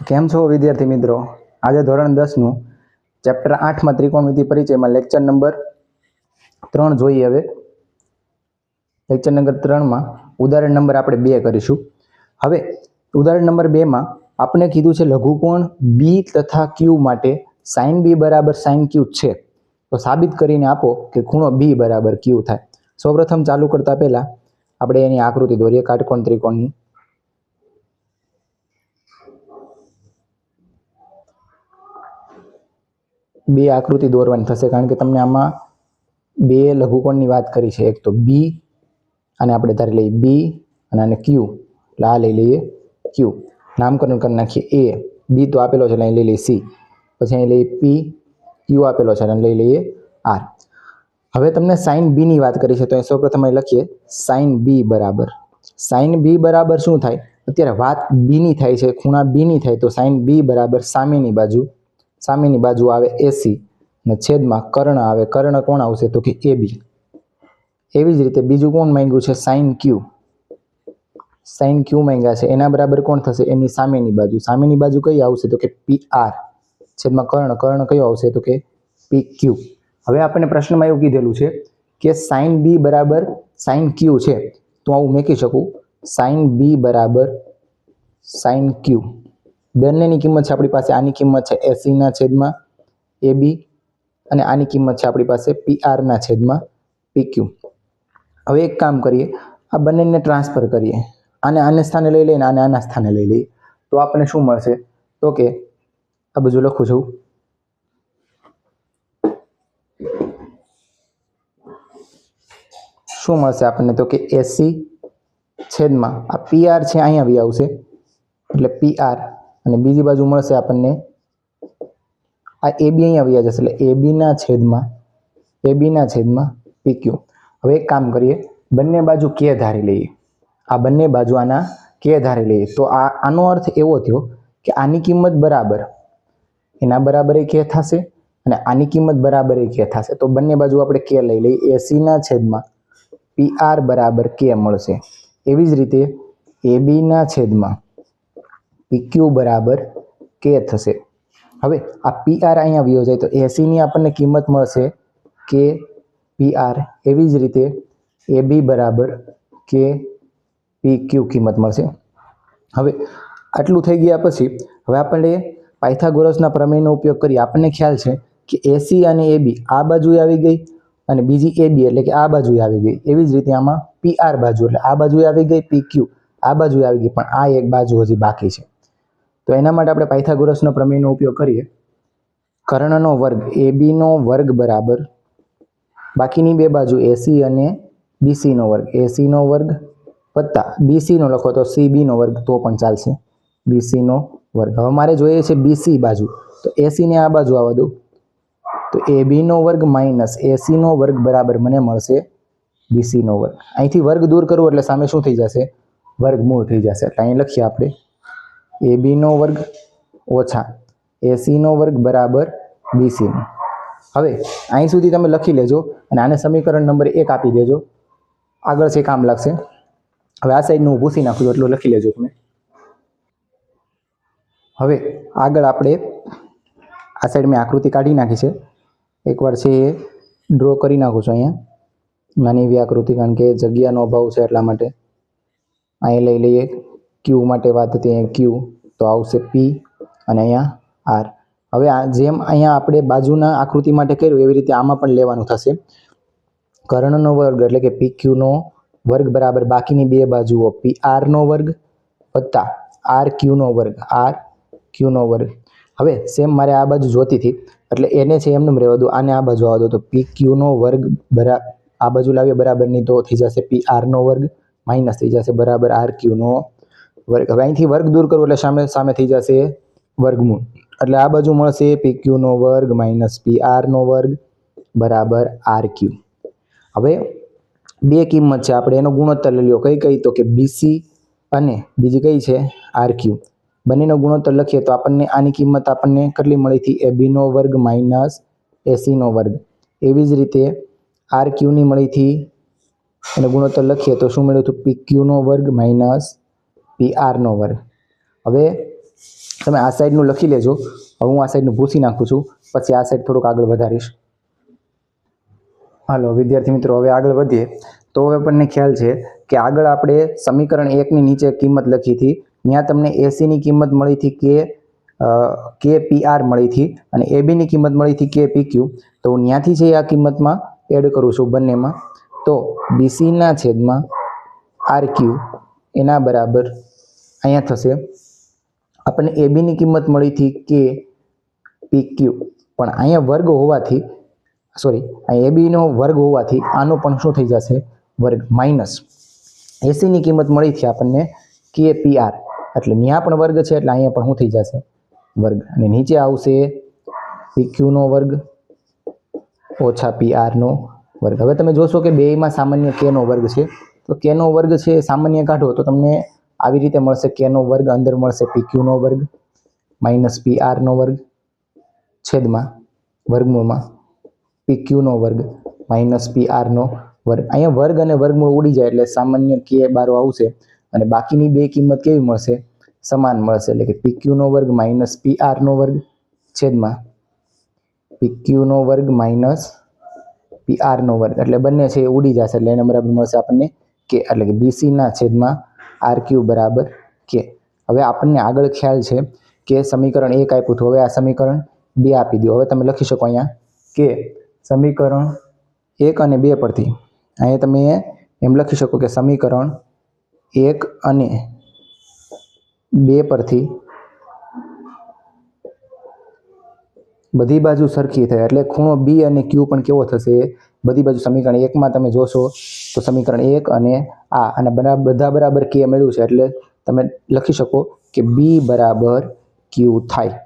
કેમ છો વિદ્યાર્થી મિત્રો? આજે ધોરણ દસનું ચેપ્ટર આઠમાં ત્રિકોણમિતિ પરિચયમાં લેક્ચર નંબર ત્રણ જોઈએ હવે. લેક્ચર નંબર ત્રણમાં ઉદાહરણ નંબર આપણે બે કરીશું. હવે ઉદાહરણ નંબર બેમાં આપણે કીધું છે લઘુકોણ બી તથા ક્યુ માટે સાઇન બી બરાબર સાઇન ક્યુ છે. તો સાબિત કરીને આપો કે ખૂણો બી બરાબર ક્યુ થાય. સૌપ્રથમ ચાલુ કરતા પહેલાં આપણે એની આકૃતિ દોરીએ કાટકોણ ત્રિકોણની. બે આકૃતિ દોરવાની થશે, કારણ કે તમને આમાં બે લઘુકોણની વાત કરી છે. એક તો બી અને આપણે ધારી લઈએ બી અને આને ક્યુ એટલે આ લઈ લઈએ ક્યુ નામકરણ કરી નાખીએ એ બી તો આપેલો છે, એટલે અહીં લઈ લઈએ સી પછી અહીં લઈએ પી ક્યુ આપેલો છે, અને લઈ લઈએ આર હવે તમને સાઇન બીની વાત કરી છે, તો અહીં સૌપ્રથમ અહીં લખીએ સાઇન બી બરાબર. સાઇન બી બરાબર શું થાય? અત્યારે વાત બીની થાય છે, ખૂણા બીની થાય, તો સાઇન બી બરાબર સામેની બાજુ સામેની બાજુ આવે એસી અને છેદમાં કર્ણ આવે, કર્ણ કોણ આવશે તો કે એ એવી જ રીતે બીજું કોણ માંગ્યું છે? સાઇન ક્યુ સાઇન ક્યુ માંગ્યા છે. એના બરાબર કોણ થશે? એની સામેની બાજુ. સામેની બાજુ કઈ આવશે તો કે પી આર છેદમાં કર્ણ. કર્ણ કયો આવશે તો કે પી ક્યુ હવે આપણને પ્રશ્નમાં એવું કીધેલું છે કે સાઇન બી બરાબર સાઇન ક્યુ છે. તો આવું મેકી શકું. સાઇન બી બરાબર સાઇન ક્યુ બંનેની કિંમત છે આપણી પાસે આની કિંમત છે એસીના છેદમાં એ બી અને આની કિંમત છે આપણી પાસે પી આરના છેદમાં પી ક્યુ હવે એક કામ કરીએ, આ બંનેને ટ્રાન્સફર કરીએ. આને આને સ્થાને લઈ લઈએ આને આના સ્થાને લઈ લઈએ. તો આપણને શું મળશે? તો કે, આ બાજુ લખું છું. શું મળશે આપણને? તો કે એસી છેદમાં, આ પી આર છે, અહીંયા આવી આવશે. એટલે પી આર અને બીજી બાજુ મળશે આપણને આ એ બી અહીંયા આવી જશે એટલે એ બીના છેદમાં, એ બીના છેદમાં પી ક્યુ હવે એક કામ કરીએ, બંને બાજુ કે ધારી લઈએ. આ બંને બાજુ આના કે ધારી લઈએ. તો આ, આનો અર્થ એવો થયો કે આની કિંમત બરાબર, એના બરાબર એ કે થશે અને આની કિંમત બરાબર એ કે થશે. તો બંને બાજુ આપણે કે લઈ લઈએ. એસીના છેદમાં પી આર બરાબર કે મળશે. એવી જ રીતે એ બીના છેદમાં પીક્યુ બરાબર કે થશે. હવે આ પી આર અહીંયા વ્યો જાય તો એસીની આપણને કિંમત મળશે કે પી આર એવી જ રીતે એ બી બરાબર કે પી ક્યુ કિંમત મળશે. હવે આટલું થઈ ગયા પછી હવે આપણે પાયથાગોરસના પ્રમેયનો ઉપયોગ કરી આપણને ખ્યાલ છે કે એસી અને એ બી આ બાજુએ આવી ગઈ અને બીજી એ બી એટલે કે આ બાજુએ આવી ગઈ. એવી જ રીતે આમાં પી આર બાજુ એટલે આ બાજુએ આવી ગઈ પી ક્યુ આ બાજુએ આવી ગઈ, પણ આ એક બાજુ હજી બાકી છે. તો એના માટે આપણે પાયથાગોરસનો પ્રમેયનો ઉપયોગ કરીએ. કર્ણનો વર્ગ, એ બીનો વર્ગ બરાબર. બાકીની બે બાજુ એસી અને બીસીનો વર્ગ. એસીનો વર્ગ વત્તા બીસીનો લખો તો સી બીનો વર્ગ તો પણ ચાલશે. બીસીનો વર્ગ. હવે મારે જોઈએ છે બીસી બાજુ. તો એસીને આ બાજુ આવવા દઉં તો એ બીનો વર્ગ માઇનસ એસીનો વર્ગ બરાબર મને મળશે બીસીનો વર્ગ. અહીંથી વર્ગ દૂર કરવો એટલે સામે શું થઈ જશે? વર્ગમૂળ થઈ જશે. એટલે અહીં લખીએ આપણે. એ બીનો વર્ગ ઓછા એસીનો વર્ગ બરાબર બીસીનો હવે અહીં સુધી તમે લખી લેજો અને આને સમીકરણ નંબર એક આપી દેજો. આગળ છે કામ લાગશે. હવે આ સાઈડનું ભૂસી નાખું એટલું લખી લેજો તમે. હવે આગળ આપણે આ સાઈડ મેં આકૃતિ કાઢી નાખી છે. એકવાર છે એ ડ્રો કરી નાખું છું અહીંયા. નાની એવી આકૃતિ, કારણ કે જગ્યાનો અભાવ છે એટલા માટે. અહીં લઈ લઈએ. ક્યુ માટે વાત હતી અહીંયા ક્યુ તો આવશે પી અને અહીંયા આર હવે આ જેમ અહીંયા આપણે બાજુના આકૃતિ માટે કર્યું, એવી રીતે આમાં પણ લેવાનું થશે. કર્ણનો વર્ગ એટલે કે પી ક્યુનો વર્ગ બરાબર બાકીની બે બાજુઓ પી આરનો વર્ગ વત્તા આર ક્યુનો વર્ગ આર ક્યુનો વર્ગ. હવે સેમ મારે આ બાજુ જોતી હતી, એટલે એને છે એમનું રહેવા દો, આને આ બાજુ આવવા દો, તો પી ક્યુનો વર્ગ બરા, આ બાજુ લાવીએ બરાબરની તો થઈ જશે પી આરનો વર્ગ, માઇનસ થઈ જશે બરાબર આર ક્યુનો વર્ગ. હવે અહીંથી વર્ગ દૂર કરવો એટલે સામે સામે થઈ જશે વર્ગમૂળ. એટલે આ બાજુ મળશે પી ક્યુનો વર્ગ માઇનસ પી આરનો વર્ગ બરાબર આર ક્યુ હવે બે કિંમત છે. આપણે એનો ગુણોત્તર લઈ લ્યો. કઈ કઈ? તો કે બીસી અને બીજી કઈ છે? આર ક્યુ બંનેનો ગુણોત્તર લખીએ તો આપણને આની કિંમત આપણને કેટલી મળી હતી? એ બીનો વર્ગ માઇનસ એસીનો વર્ગ. એવી જ રીતે આર ક્યુની મળી હતી. અને ગુણોત્તર લખીએ તો શું મળ્યું હતું? પી ક્યુનો વર્ગ માઇનસ પી આરનો વર્ગ. હવે તમે આ સાઈડનું લખી લેજો. હવે હું આ સાઈડનું ભૂસી નાખું છું. પછી આ સાઈડ થોડુંક આગળ વધારીશ. હાલો, વિદ્યાર્થી મિત્રો, હવે આગળ વધીએ. તો હવે આપણને ખ્યાલ છે કે આગળ આપણે સમીકરણ એકની નીચે કિંમત લખી હતી. ત્યાં તમને એસીની કિંમત મળી હતી કે કે પી આર મળી હતી અને એબીની કિંમત મળી હતી કે પી ક્યુ તો હું ત્યાંથી છે આ કિંમતમાં એડ કરું છું બંનેમાં. તો બીસીના છેદમાં આર ક્યુ એના બરાબર અહીંયા થશે. આપણને એબીની કિંમત મળી હતી કે પી ક્યુ પણ અહીંયા વર્ગ હોવાથી સોરી આ એબીનો વર્ગ હોવાથી આનો પણ શું થઈ જશે? વર્ગ માઇનસ એસીની કિંમત મળી છે આપણને કે પી આર એટલે ત્યાં પણ વર્ગ છે, એટલે અહીંયા પણ શું થઈ જશે? વર્ગ. અને નીચે આવશે પી ક્યુનો વર્ગ ઓછા પી આરનો વર્ગ. હવે તમે જોશો કે બેયમાં સામાન્ય કેનો વર્ગ છે. તો કેનો વર્ગ છે એ સામાન્ય કાઢો તો તમને આવી રીતે મળશે કેનો વર્ગ, અંદર મળશે પી ક્યુનો વર્ગ, માઇનસ પી આરનો વર્ગ, છેદમાં વર્ગમૂળમાં પી ક્યુનો વર્ગ, માઇનસ પી આરનો વર્ગ. અહીંયા વર્ગ અને વર્ગમૂળ ઉડી જાય એટલે સામાન્ય કે બારો આવશે અને બાકીની બે કિંમત કેવી મળશે? સમાન મળશે. એટલે કે પી ક્યુનો વર્ગ માઇનસ પી આરનો વર્ગ, છેદમાં પી ક્યુનો વર્ગ માઇનસ પી આરનો વર્ગ. એટલે બંને છે એ ઉડી જશે. એટલે એના બરાબર મળશે આપણને કે એટલે કે બીસીના છેદમાં આર ક્યુ બરાબર કે હવે આપણને આગળ ખ્યાલ છે કે સમીકરણ એક આપ્યું હતું. હવે આ સમીકરણ બે આપી દો. હવે તમે લખી શકો અહીંયા કે સમીકરણ એક અને બે પરથી. અહીંયા તમે એમ લખી શકો કે સમીકરણ એક અને બે પરથી બધી બાજુ સરખી થાય. એટલે ખૂણો બી અને ક્યુ પણ કેવો થશે? બધી બાજુ સમીકરણ એકમાં તમે જોશો તો સમીકરણ એક અને આ અને બધા બરાબર કે મળ્યું છે એટલે તમે લખી શકો કે બી બરાબર ક્યુ થાય.